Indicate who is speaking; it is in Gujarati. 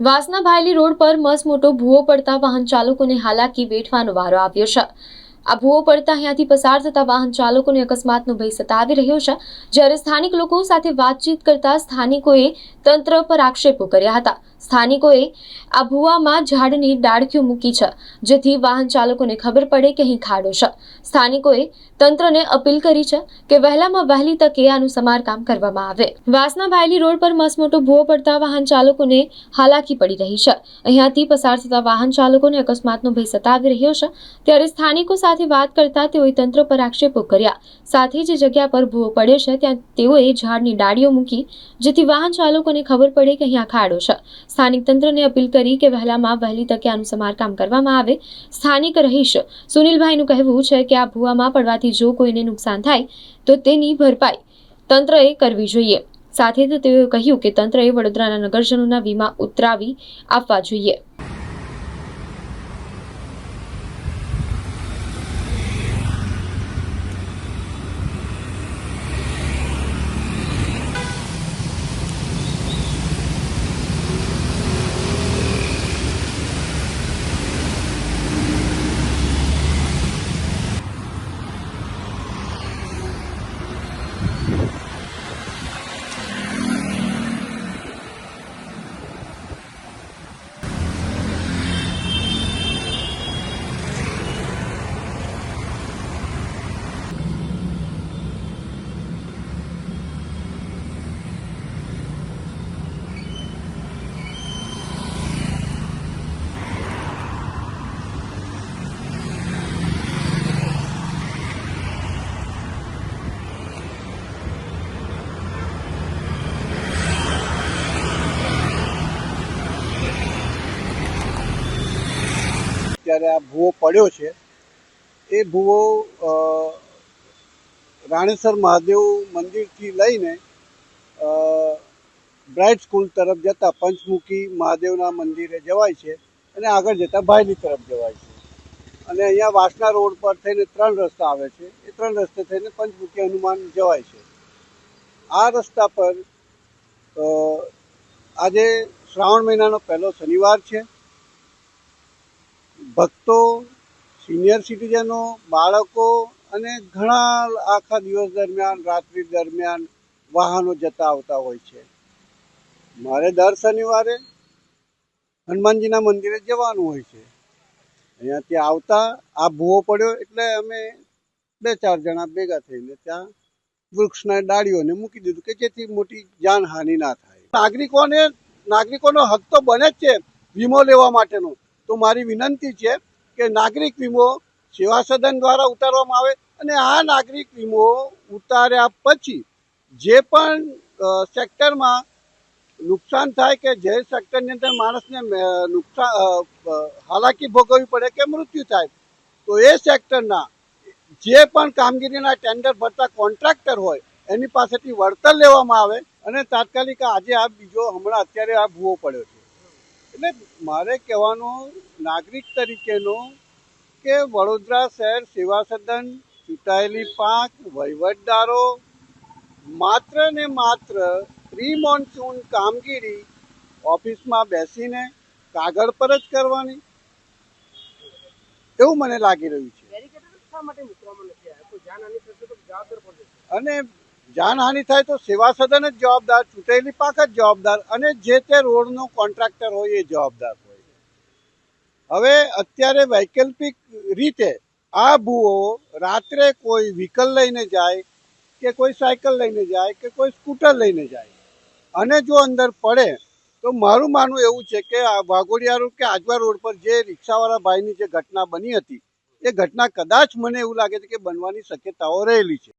Speaker 1: વાસના ભાયલી રોડ પર મસ મોટો ભૂવો પડતા વાહન ચાલકોને હાલાકી વેઠવાનો વારો આવ્યો છે. આ ભૂવો પડતા અહીંયાથી પસાર થતા વાહન ચાલકોને અકસ્માતનો ભય સતાવી રહ્યો છે. જ્યારે સ્થાનિક લોકો સાથે વાતચીત કરતા સ્થાનિકોએ તંત્ર પર આક્ષેપો કર્યા હતા. સ્થાનિકોએ આ ભૂવામાં ઝાડની ડાળખીઓ મૂકી છે, જેથી વાહન ચાલકોને ખબર પડે કે અહીં ખાડો છે. સ્થાનિકોએ તંત્રને અપીલ કરી છે કે વહેલામાં વહેલી તકે આનું સમારકામ કરવામાં આવે. વાસના ભાયલી રોડ પર મસમોટો ભૂવો પડતા વાહન ચાલકોને હાલાકી પડી રહી છે. અહીંયાથી પસાર થતા વાહન ચાલકોને અકસ્માતનો ભય સતાવી રહ્યો છે. ત્યારે સ્થાનિકો સાથે વાત કરતા તેઓએ તંત્ર પર આક્ષેપો કર્યા. સાથે જે જગ્યા પર ભૂવો પડ્યો છે, ત્યાં તેઓએ ઝાડની ડાળીઓ મૂકી, જેથી વાહન ચાલકોને ખબર પડે કે અહીંયા ખાડો છે. સ્થાનિક તંત્રને અપીલ કરી કે વહેલામાં વહેલી તકે આનું સમારકામ કરવામાં આવે. સ્થાનિક રહીશ સુનિલભાઈનું કહેવું છે કે આ ભૂવામાં પડવાથી જો કોઈને નુકસાન થાય, તો તેની ભરપાઈ તંત્રએ કરવી જોઈએ. સાથે જ તેઓએ કહ્યું કે તંત્રએ વડોદરાના નગરજનોના વીમા ઉતરાવી આપવા જોઈએ.
Speaker 2: ત્યારે આ ભૂવો પડ્યો છે, એ ભૂવો રાણેશ્વર મહાદેવ મંદિરથી લઈને બ્રાઇટ સ્કૂલ તરફ જતા પંચમુખી મહાદેવના મંદિરે જવાય છે અને આગળ જતા ભાયલી તરફ જવાય છે. અને અહીંયા વાસના રોડ પર થઈને ત્રણ રસ્તા આવે છે. એ ત્રણ રસ્તે થઈને પંચમુખી હનુમાન જવાય છે. આ રસ્તા પર આજે શ્રાવણ મહિનાનો પહેલો શનિવાર છે. ભક્તો સિનિયર સિટીઝનો બાળકો અને ઘણા આખા દિવસ દરમિયાન, રાત્રિ દરમિયાન વાહનો જતા આવતા હોય છે. મારે દર શનિવારે હનુમાનજીના મંદિરે જવાનું હોય છે. અહીંયાથી આવતા, આ ભૂવો પડ્યો એટલે અમે બે ચાર જણા ભેગા થઈને ત્યાં વૃક્ષના, ડાળીઓને મૂકી દીધું કે જેથી મોટી જાનહાનિ ના થાય. નાગરિકોને, નાગરિકોનો હક તો બને જ છે, વીમો લેવા માટેનો. તો મારી વિનંતી છે કે નાગરિક વીમો સેવા સદન દ્વારા ઉતારવામાં આવે અને આ નાગરિક વીમો ઉતાર્યા પછી જે પણ સેક્ટરમાં નુકસાન થાય કે જે સેક્ટરની અંદર માણસને નુકસાન હાલાકી ભોગવવી પડે કે મૃત્યુ થાય, તો એ સેક્ટરના જે પણ કામગીરીના ટેન્ડર ભરતા કોન્ટ્રાક્ટર હોય, એની પાસેથી વળતર લેવામાં આવે અને તાત્કાલિક આજે આ બીજો હમણાં અત્યારે આ ભૂવો પડ્યો છે. એટલે મારે કહેવાનો નાગરિક તરીકેનો કે વડોદરા શહેર સેવા સદન ચૂંટાયેલી પાંખ વહીવટદારો માત્ર ને માત્ર પ્રી મોન્સૂન કામગીરી ઓફિસમાં બેસીને કાગળ પર જ કરવાની. એવું મને લાગી રહ્યું છે. અને જાનહાનિ થાય તો સેવા સદન જ જવાબદાર, ચૂંટાયેલી પાક જ જવાબદાર અને જે તે રોડનો કોન્ટ્રાક્ટર હોય એ જવાબદાર હોય. હવે અત્યારે વૈકલ્પિક રીતે આ ભૂવો રાત્રે કોઈ વ્હીકલ લઈને જાય કે કોઈ સાયકલ લઈને જાય કે કોઈ સ્કૂટર લઈને જાય અને જો અંદર પડે તો મારું માનવું એવું છે કે આ વાઘોડિયા રોડ કે આજવા રોડ પર જે રિક્ષાવાળા ભાઈની જે ઘટના બની હતી, એ ઘટના કદાચ મને એવું લાગે છે કે બનવાની શક્યતાઓ રહેલી છે.